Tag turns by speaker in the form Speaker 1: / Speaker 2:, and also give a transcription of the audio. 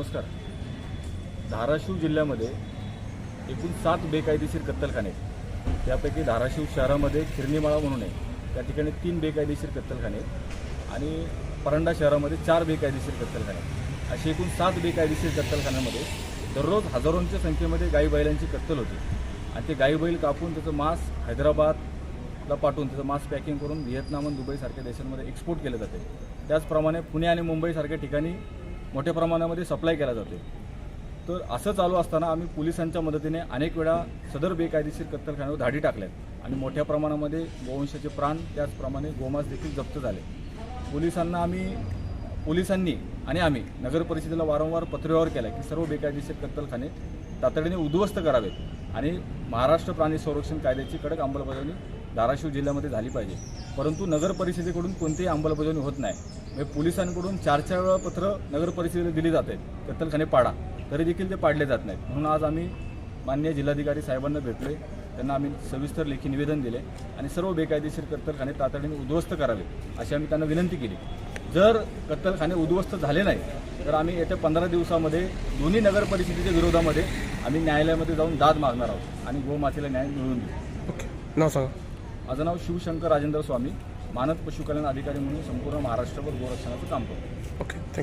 Speaker 1: नमस्कार. धाराशिव जिल्ह्यामध्ये एकूण सात बेकायदेशीर कत्तलखाने आहेत. त्यापैकी धाराशिव शहरामध्ये खिरणीमाळा म्हणून आहे. त्या ठिकाणी तीन बेकायदेशीर कत्तलखाने आहेत. आणि परंडा शहरामध्ये चार बेकायदेशीर कत्तलखाने आहेत. असे एकूण सात बेकायदेशीर कत्तलखान्यामध्ये दररोज हजारोंच्या संख्येमध्ये गाई बैलांची कत्तल होती. आणि ते गाई बैल कापून त्याचं मांस हैदराबादला पाठवून त्याचं मांस पॅकिंग करून व्हिएतनाम आणि दुबईसारख्या देशांमध्ये एक्सपोर्ट केलं जाते. त्याचप्रमाणे पुणे आणि मुंबईसारख्या ठिकाणी मोठ्या प्रमाणामध्ये सप्लाय केला जातो तर असं चालू असताना आम्ही पोलिसांच्या मदतीने अनेक वेळा सदर बेकायदेशीर कत्तलखान्यावर धाडी टाकल्यात आणि मोठ्या प्रमाणामध्ये गोवंशाचे प्राण त्याचप्रमाणे गोमांस देखील जप्त झाले. पोलिसांना आम्ही पोलिसांनी आणि आम्ही नगर परिषदेला वारंवार पत्रव्यवहार केला की सर्व बेकायदेशीर कत्तलखाने तातडीने उद्ध्वस्त करावेत आणि महाराष्ट्र प्राणी संरक्षण कायद्याची कडक अंमलबजावणी धाराशिव जिल्ह्यामध्ये झाली पाहिजे. परंतु नगर परिषदेकडून कोणतीही अंमलबजावणी होत नाही. म्हणजे पोलिसांकडून चार चार वेळा पत्र नगर परिषदेला दिली जात आहेत कत्तलखाने पाडा तरी देखील ते पाडले जात नाहीत. म्हणून आज आम्ही माननीय जिल्हाधिकारी साहेबांना भेटले त्यांना आम्ही सविस्तर लेखी निवेदन दिले आणि सर्व बेकायदेशीर कत्तलखाने तातडीने उद्ध्वस्त करावे अशी आम्ही त्यांना विनंती केली. जर कत्तलखाने उद्ध्वस्त झाले नाही तर आम्ही येत्या पंधरा दिवसामध्ये दोन्ही नगर परिषदेच्या विरोधामध्ये आम्ही न्यायालयामध्ये जाऊन दाद मागणार आहोत आणि गोमातेला न्याय मिळवून देऊ.
Speaker 2: ओके नाव सांगा.
Speaker 1: माझं नाव शिवशंकर राजेंद्र स्वामी. मानद पशुकल्याण अधिकारी म्हणून संपूर्ण महाराष्ट्रभर गोरक्षणाचं काम करतो.
Speaker 2: Okay thank you